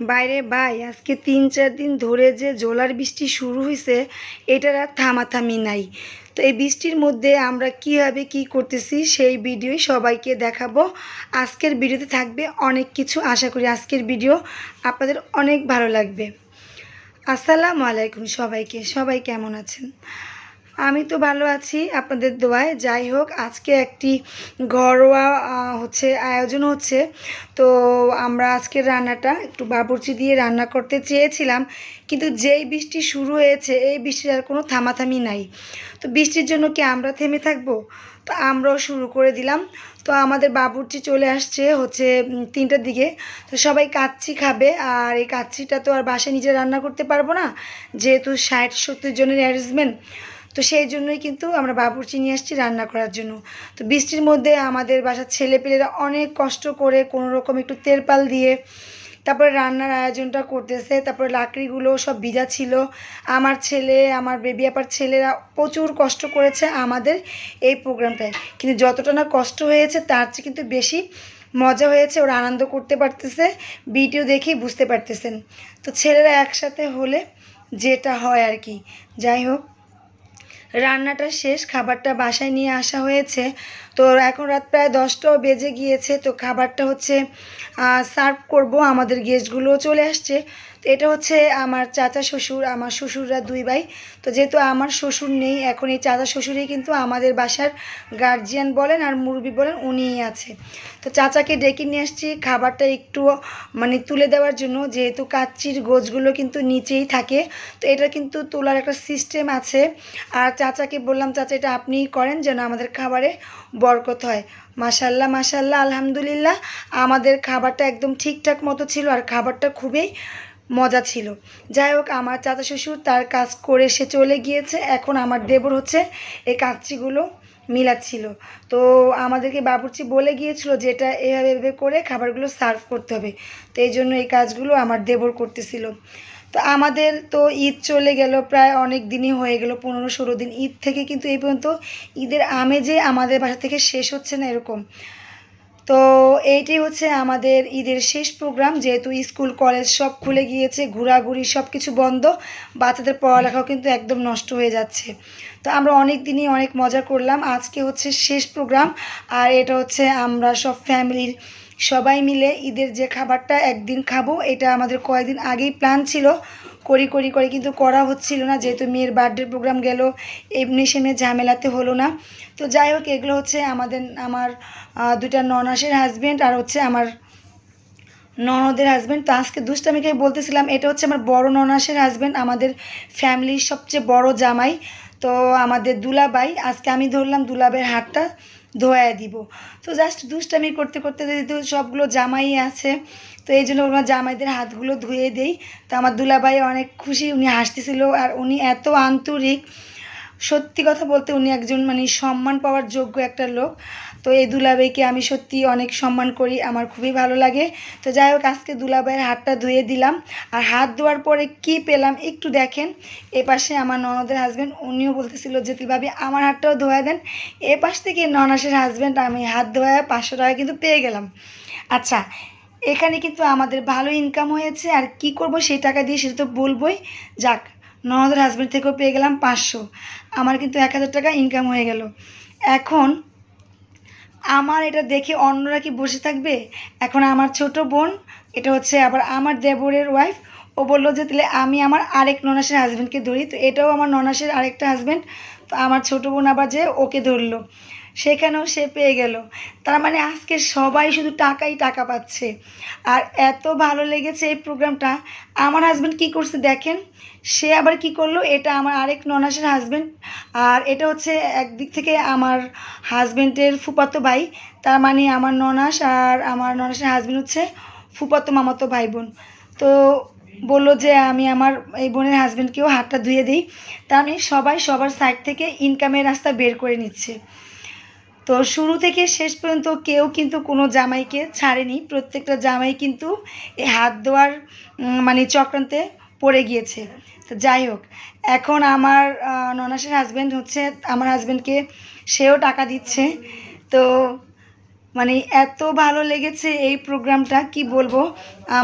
বাইরে ভাই, আজকে তিন চার দিন ধরে যে জোলার বৃষ্টি শুরু হয়েছে এটার আর থামাথামি নাই। তো এই বৃষ্টির মধ্যে আমরা কীভাবে কি করতেছি, সেই ভিডিওই সবাইকে দেখাবো। আজকের ভিডিওতে থাকবে অনেক কিছু, আশা করি আজকের ভিডিও আপনাদের অনেক ভালো লাগবে। আসসালামু আলাইকুম সবাইকে, সবাই কেমন আছেন? আমি তো ভালো আছি আপনাদের দোয়ায়। যাই হোক, আজকে একটি ঘরোয়া হচ্ছে আয়োজন হচ্ছে। তো আমরা আজকের রান্নাটা একটু বাবুর্চি দিয়ে রান্না করতে চেয়েছিলাম, কিন্তু যেই বৃষ্টি শুরু হয়েছে, এই বৃষ্টির আর কোনো থামাথামি নাই। তো বৃষ্টির জন্য কি আমরা থেমে থাকব? তো আমরাও শুরু করে দিলাম। তো আমাদের বাবুর্চি চলে আসছে হচ্ছে তিনটার দিকে। তো সবাই কাচ্চি খাবে, আর এই কাচ্চিটা তো আর বাসায় নিজে রান্না করতে পারব না। যেহেতু ষাট সত্তর জনের অ্যারেঞ্জমেন্ট তো সেই জন্যই কিন্তু আমরা বাবুর্চি নিয়ে আসছি রান্না করার জন্য। তো বৃষ্টির মধ্যে আমাদের বাসার ছেলেপেলেরা অনেক কষ্ট করে কোনো রকম একটু তেরপাল দিয়ে তারপরে রান্নার আয়োজনটা করতেছে, তারপরে লাকড়িগুলো সব ভিজা ছিল। আমার ছেলে, আমার বেবি আপার ছেলেরা প্রচুর কষ্ট করেছে আমাদের এই প্রোগ্রামটায়। কিন্তু যতটা না কষ্ট হয়েছে, তার চেয়ে কিন্তু বেশি মজা হয়েছে, ওরা আনন্দ করতে পারতেছে, ভিডিও দেখেই বুঝতে পারতেছেন। তো ছেলেরা একসাথে হলে যেটা হয় আর কি। যাই হোক রান্নাটা শেষ খাবারটা বাসায় নিয়ে আসা হয়েছে। তো এখন রাত প্রায় দশটাও বেজে গিয়েছে, তো খাবারটা হচ্ছে সার্ভ করব আমাদের গেস্টগুলোও চলে আসছে। তো এটা হচ্ছে আমার চাচা শ্বশুর, আমার শ্বশুররা দুই ভাই। তো যেহেতু আমার শ্বশুর নেই, এখন এই চাচা শ্বশুরই কিন্তু আমাদের বাসার গার্জিয়ান বলেন আর মুরবি বলেন, উনিই আছে। তো চাচাকে ডেকে নিয়ে আসছি, খাবারটা একটু মানে তুলে দেওয়ার জন্য, যেহেতু কাচ্চির গোছগুলো কিন্তু নিচেই থাকে। তো এটা কিন্তু তোলার একটা সিস্টেম আছে। আর চাচাকে বললাম, চাচা, এটা আপনিই করেন যেন আমাদের খাবারে বরকত হয়। মাশাল্লাহ মাশাল্লাহ আলহামদুলিল্লাহ, আমাদের খাবারটা একদম ঠিকঠাক মতো ছিল আর খাবারটা খুবই মজা ছিল। যাই হোক, আমার চাচা শ্বশুর তার কাজ করে সে চলে গিয়েছে। এখন আমার দেবর হচ্ছে এই কাচ্চিগুলো মিলাচ্ছিল। তো আমাদেরকে বাবুর্চি বলে গিয়েছিল যে এটা এভাবে এভাবে করে খাবারগুলো সার্ভ করতে হবে। তো এই জন্য এই কাজগুলো আমার দেবর করতেছিল। তো আমাদের তো ঈদ চলে গেল, প্রায় অনেক দিনই হয়ে গেল, পনেরো ষোলো দিন ঈদ থেকে কিন্তু এই পর্যন্ত ঈদের আমেজে আমাদের বাসা থেকে শেষ হচ্ছে না এরকম। তো এইটি হচ্ছে আমাদের ঈদের শেষ প্রোগ্রাম যেহেতু স্কুল, কলেজ সব খুলে গিয়েছে, ঘোরাঘুরি সব কিছু বন্ধ, বাচ্চাদের পড়ালেখাও কিন্তু একদম নষ্ট হয়ে যাচ্ছে। তো আমরা অনেক দিনই অনেক মজা করলাম, আজকে হচ্ছে শেষ প্রোগ্রাম আর এটা হচ্ছে আমরা সব ফ্যামিলির সবাই মিলে ঈদের যে খাবারটা একদিন খাব, এটা আমাদের কয়েকদিন আগেই প্ল্যান ছিল। করি করি, করে, কিন্তু করা হচ্ছিল না, যেহেতু মেয়ের বার্থডে প্রোগ্রাম গেল, এমনি সেমনি ঝামেলাতে হলো না। তো যাই হোক, এগুলো হচ্ছে আমাদের, আমার দুটা ননাসের হাজবেন্ড আর হচ্ছে আমার ননদের হাজবেন্ড তো আজকে দুষ্টামিকে বলতেছিলাম, এটা হচ্ছে আমার বড় ননাসের হাজবেন্ড আমাদের ফ্যামিলির সবচেয়ে বড় জামাই। তো আমাদের দুলাবাই আজকে আমি ধরলাম দুলাবের হাতটা। ধোয়া দিব। তো জাস্ট দুষ্টামি করতে করতে যেহেতু সবগুলো জামাই আছে, তো এই জন্য ওনার জামাইদের হাতগুলো ধুয়ে দেই। তো আমার দুলাভাই অনেক খুশি, উনি হাসতেছিল আর উনি এত আন্তরিক সত্যি কথা বলতে উনি একজন মানে সম্মান পাওয়ার যোগ্য একটা লোক। তো এই দুলাভাইকে আমি সত্যি অনেক সম্মান করি, আমার খুবই ভালো লাগে। তো যাই হোক, আজকে দুলাভাইয়ের হাতটা ধুয়ে দিলাম। আর হাত ধোয়ার পরে কি পেলাম একটু দেখেন। এ পাশে আমার ননদের হাজব্যান্ড উনিও বলতেছিল যে ভাবি, আমার হাতটাও ধোয়া দেন। এ পাশ থেকে ননাসের হাজব্যান্ড আমি হাত ধোয়া পাঁচশো টাকা কিন্তু পেয়ে গেলাম। আচ্ছা এখানে কিন্তু আমাদের ভালো ইনকাম হয়েছে। আর কি করব, সেই টাকা দিয়ে সেটা তো বলবোই। যাক ননদের হাজব্যান্ড থেকেও পেয়ে গেলাম পাঁচশো। আমার কিন্তু এক হাজার টাকা ইনকাম হয়ে গেল। এখন আমার এটা দেখে অন্যরা কি বসে থাকবে? এখন আমার ছোট বোন, এটা হচ্ছে আবার আমার দেবরের ওয়াইফ ও বলল যে, তাহলে আমি আমার আরেক ননাসের হাজব্যান্ডকে ধরি। তো এটাও আমার ননাসের আরেকটা হাজব্যান্ড তো আমার ছোট বোন আবার যে, ওকে ধরলো। সেখানেও সে পেয়ে গেল। তার মানে আজকে সবাই শুধু টাকাই টাকা পাচ্ছে। আর এত ভালো লেগেছে এই প্রোগ্রামটা। আমার হাজব্যান্ড কি করছে দেখেন? সে আবার কি করল? এটা আমার আরেক ননাসের হাজব্যান্ড আর এটা হচ্ছে একদিক থেকে আমার হাজব্যান্ডের ফুপাতো ভাই। তার মানে আমার ননাস আর আমার ননাসের হাজব্যান্ড হচ্ছে ফুপাতো মামাতো ভাই বোন তো বলল যে আমি আমার এই বোনের হাজব্যান্ডকেও হাতটা ধুয়ে দিই। তার মানে সবাই সবার সাইড থেকে ইনকামের রাস্তা বের করে নিচ্ছে। তো শুরু থেকে শেষ পর্যন্ত কেউ কিন্তু কোনো জামাইকে ছাড়েনি। প্রত্যেকটা জামাই কিন্তু এই হাত ধোয়ার মানে চক্রান্তে পড়ে গিয়েছে। তো যাই হোক, এখন আমার ননাসের হাজব্যান্ড হচ্ছে, আমার হাজব্যান্ডকে সেও টাকা দিচ্ছে। তো মানে এত ভালো লেগেছে এই প্রোগ্রামটা, কি বলব?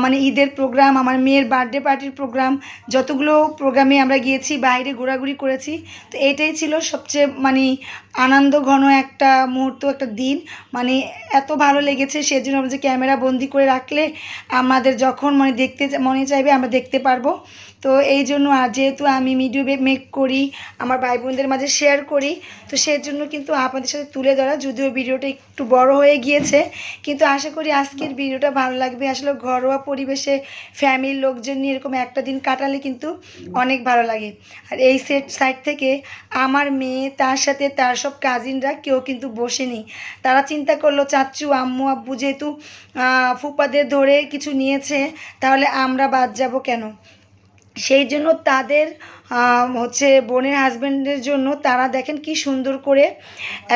মানে ঈদের প্রোগ্রাম, আমার মেয়ের বার্থডে পার্টির প্রোগ্রাম, যতগুলো প্রোগ্রামে আমরা গিয়েছি, বাইরে ঘোরাঘুরি করেছি, তো এটাই ছিল সবচেয়ে মানে আনন্দ ঘন একটা মুহূর্ত, একটা দিন। মানে এত ভালো লেগেছে, সেজন্য আমরা যে ক্যামেরা বন্দি করে রাখলে আমাদের যখন মানে দেখতে মনে চাইবে, আমরা দেখতে পারব। তো এই জন্য আর যেহেতু আমি ভিডিও মেক করি, আমার ভাই বোনদের মাঝে শেয়ার করি, তো সেই জন্য কিন্তু আপনাদের সাথে তুলে ধরা, যদিও ভিডিওটা একটু বড় হয়ে গিয়েছে, কিন্তু আশা করি আজকের ভিডিওটা ভালো লাগবে। আসলে ঘরোয়া পরিবেশে ফ্যামিলির লোকজন নিয়ে এরকম একটা দিন কাটালে কিন্তু অনেক ভালো লাগে। আর এই সেট সাইড থেকে আমার মেয়ে, তার সাথে তার সব কাজিনরা কেউ কিন্তু বসেনি। তারা চিন্তা করল চাচ্চু আম্মু, আব্বু যেহেতু ফুপাদের ধরে কিছু নিয়েছে, তাহলে আমরা বাদ যাব কেন? সেই জন্য তাদের হচ্ছে বোনের হাজব্যান্ডের জন্য তারা দেখেন কি সুন্দর করে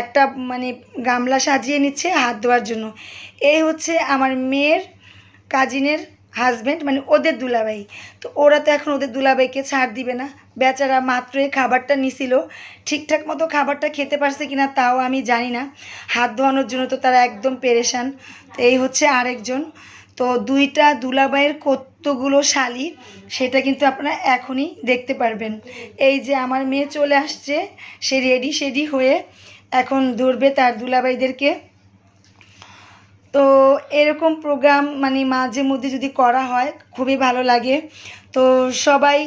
একটা মানে গামলা সাজিয়ে নিচ্ছে হাত ধোয়ার জন্য। এই হচ্ছে আমার মেয়ের কাজিনের হাজব্যান্ড মানে ওদের দুলাভাই। তো ওরা তো এখন ওদের দুলাভাইকে ছাড় দিবে না। বেচারা মাত্রই খাবারটা নিছিল। ঠিকঠাক মতো খাবারটা খেতে পারছে কিনা তাও আমি জানি না। হাত ধোয়ানোর জন্য তো তারা একদম পেরেশান। তো এই হচ্ছে আরেকজন। তো দুইটা দুলাবাইয়ের কতগুলো শালি সেটা কিন্তু আপনারা এখনই দেখতে পারবেন। এই যে আমার মেয়ে চলে আসছে, সে রেডি সেডি হয়ে এখন ধরবে তার দুলাভাইদেরকে তো এরকম প্রোগ্রাম মানে মাঝে মধ্যে যদি করা হয়, খুবই ভালো লাগে। তো সবাই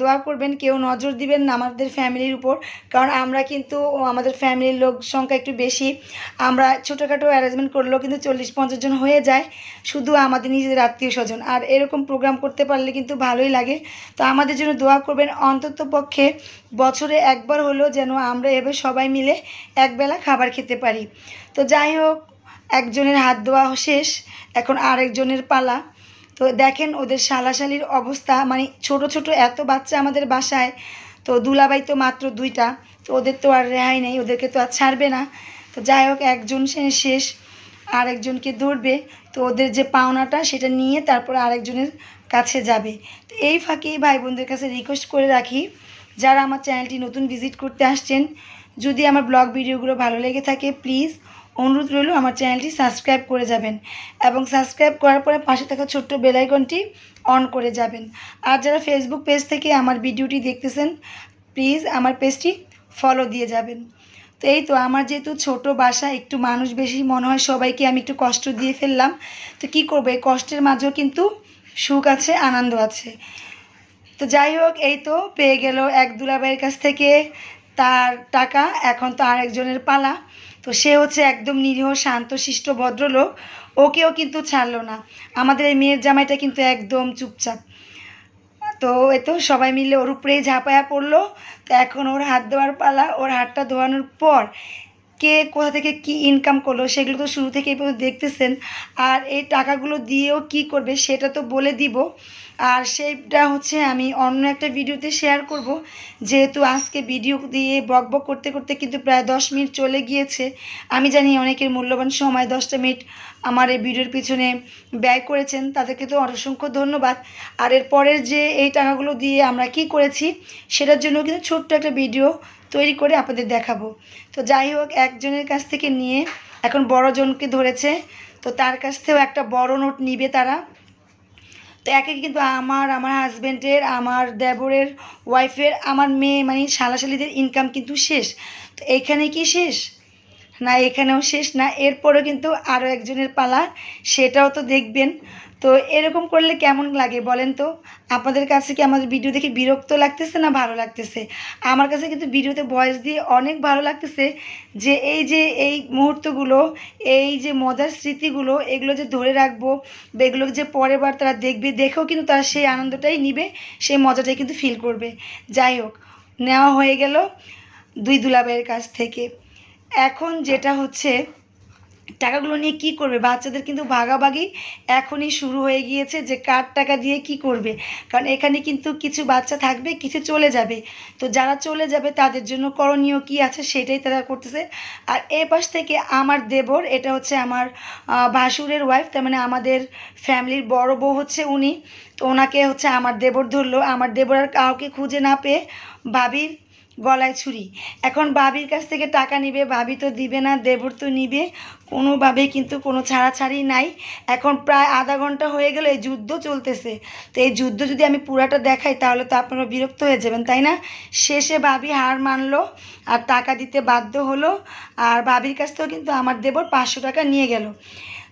দোয়া করবেন, কেউ নজর দিবেন না আমাদের ফ্যামিলির উপর। কারণ আমরা কিন্তু আমাদের ফ্যামিলির লোক সংখ্যা একটু বেশি। আমরা ছোটোখাটো অ্যারেঞ্জমেন্ট করলেও কিন্তু চল্লিশ পঞ্চাশ জন হয়ে যায়। শুধু আমাদের নিজেদের আত্মীয় স্বজন। আর এরকম প্রোগ্রাম করতে পারলে কিন্তু ভালোই লাগে। তো আমাদের জন্য দোয়া করবেন, অন্তত পক্ষে বছরে একবার হলেও যেন আমরা এভাবে সবাই মিলে একবেলা খাবার খেতে পারি। তো যাই হোক একজনের হাত ধোয়া শেষ, এখন আরেকজনের পালা। তো দেখেন ওদের শালাশালির অবস্থা মানে ছোট ছোট এত বাচ্চা আমাদের বাসায়, তো দুলাবাই তো মাত্র দুইটা, তো ওদের তো আর রেহাই নেই, ওদেরকে তো আর ছাড়বে না। তো যাই হোক, একজন শেষ, আরেকজনকে ধরবে, তো ওদের যে পাওনাটা সেটা নিয়ে তারপর আরেকজনের কাছে যাবে। তো এই ফাঁকেই ভাই বোনদের কাছে রিকোয়েস্ট করে রাখি, যারা আমার চ্যানেলটি নতুন ভিজিট করতে আসছেন, যদি আমার ব্লগ ভিডিওগুলো ভালো লেগে থাকে প্লিজ অনুরোধ রইল আমার চ্যানেলটি সাবস্ক্রাইব করে যাবেন এবং সাবস্ক্রাইব করার পরে পাশে থাকা ছোট্ট বেলাইকনটি অন করে যাবেন। আর যারা ফেসবুক পেজ থেকে আমার ভিডিওটি দেখতেছেন প্লিজ আমার পেজটি ফলো দিয়ে যাবেন। তো এই তো আমার যেহেতু ছোট বাসা, একটু মানুষ বেশি মনে হয়, সবাইকে আমি একটু কষ্ট দিয়ে ফেললাম। তো কি করব, এই কষ্টের মাঝেও কিন্তু সুখ আছে, আনন্দ আছে। তো যাই হোক, এই তো পেয়ে গেল এক দুলাভাইয়ের কাছ থেকে তার টাকা, এখন তো আরেকজনের পালা। তো সে হচ্ছে একদম নিরীহ, শান্ত, শিষ্ট, ভদ্রলোক। ওকেও কিন্তু ছাড়লো না। আমাদের এই মেয়ের জামাইটা কিন্তু একদম চুপচাপ। তো এ তো সবাই মিলে ওর উপরেই ঝাঁপায়া পড়ল। তো এখন ওর হাত ধোয়ার পালা, ওর হাতটা ধোয়ানোর পর কে কোথা থেকে কি ইনকাম করল সেগুলো তো শুরু থেকে পর্যন্ত দেখতেছেন। আর এই টাকাগুলো দিয়েও কি করবে সেটা তো বলে দিব। আর সেইটা হচ্ছে আমি অন্য একটা ভিডিওতে শেয়ার করব। যেহেতু আজকে ভিডিও দিয়ে বক বক করতে করতে কিন্তু প্রায় দশ মিনিট চলে গিয়েছে। আমি জানি অনেকের মূল্যবান সময় দশটা মিনিট আমার এই ভিডিওর পিছনে ব্যয় করেছেন, তাদেরকে তো অসংখ্য ধন্যবাদ। আর এর পরের যে এই টাকাগুলো দিয়ে আমরা কি করেছি, সেটার জন্য কিন্তু ছোট্ট একটা ভিডিও তৈরি করে আপনাদের দেখাবো। তো যাই হোক, একজনের কাছ থেকে নিয়ে এখন বড়জনকে ধরেছে। তো তার কাছ থেকেও একটা বড় নোট নিবে তারা। তো একে কিন্তু আমার আমার হাজব্যান্ডের আমার দেবরের ওয়াইফের আমার মেয়ে মানে শালাশালিদের ইনকাম কিন্তু শেষ। তো এখানে কি শেষ? না, এখানেও শেষ না। এরপরও কিন্তু আরও একজনের পালা, সেটাও তো দেখবেন। তো এরকম করলে কেমন লাগে বলেন তো? আপনাদের কাছে কি আমাদের ভিডিও দেখে বিরক্ত লাগতেছে না ভালো লাগতেছে? আমার কাছে কিন্তু ভিডিওতে ভয়েস দিয়ে অনেক ভালো লাগতেছে যে এই যে এই মুহূর্তগুলো, এই যে মজার স্মৃতিগুলো, এগুলো যে ধরে রাখব বা এগুলো যে পরের বার তারা দেখবে, দেখেও কিন্তু তারা সেই আনন্দটাই নিবে, সেই মজাটাই কিন্তু ফিল করবে। যাই হোক, নেওয়া হয়ে গেল দুই দুলাভাইয়ের কাছ থেকে। এখন যেটা হচ্ছে টাকাগুলো নিয়ে কি করবে? বাচ্চাদের কিন্তু ভাগাভাগি এখনই শুরু হয়ে গিয়েছে যে কার টাকা দিয়ে কি করবে। কারণ এখানে কিন্তু কিছু বাচ্চা থাকবে, কিছু চলে যাবে। তো যারা চলে যাবে, তাদের জন্য করণীয় কি আছে সেটাই তারা করতেছে। আর এ পাশ থেকে আমার দেবর, এটা হচ্ছে আমার ভাসুরের ওয়াইফ তার মানে আমাদের ফ্যামিলির বড় বউ হচ্ছে উনি। তো ওনাকে হচ্ছে আমার দেবর ধরলো। আমার দেবর আর কাউকে খুঁজে না পেয়ে ভাবির গলায় ছুরি। এখন বাবির কাছ থেকে টাকা নিবে, ভাবি তো দিবে না, দেবর তো নিবে। কোনোভাবেই কিন্তু কোনো ছাড়াছাড়ি নাই। এখন প্রায় আধা ঘণ্টা হয়ে গেলে, এই যুদ্ধ চলতেছে। তো এই যুদ্ধ যদি আমি পুরাটা দেখাই, তাহলে তো আপনারা বিরক্ত হয়ে যাবেন, তাই না? শেষে ভাবি হার মানলো আর টাকা দিতে বাধ্য হলো। আর ভাবির কাছ থেকেও কিন্তু আমার দেবর পাঁচশো টাকা নিয়ে গেল।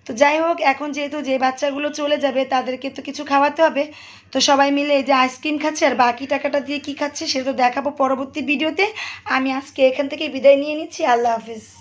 তো যাই হোক, এখন যেহেতু যে বাচ্চাগুলো চলে যাবে, তাদেরকে তো কিছু খাওয়াতে হবে। তো সবাই মিলে এই যে আইসক্রিম খাচ্ছে আর বাকি টাকাটা দিয়ে কি খাচ্ছে সেটা তো দেখাবো পরবর্তী ভিডিওতে আমি আজকে এখান থেকে বিদায় নিয়ে নিচ্ছি। আল্লাহ হাফিজ।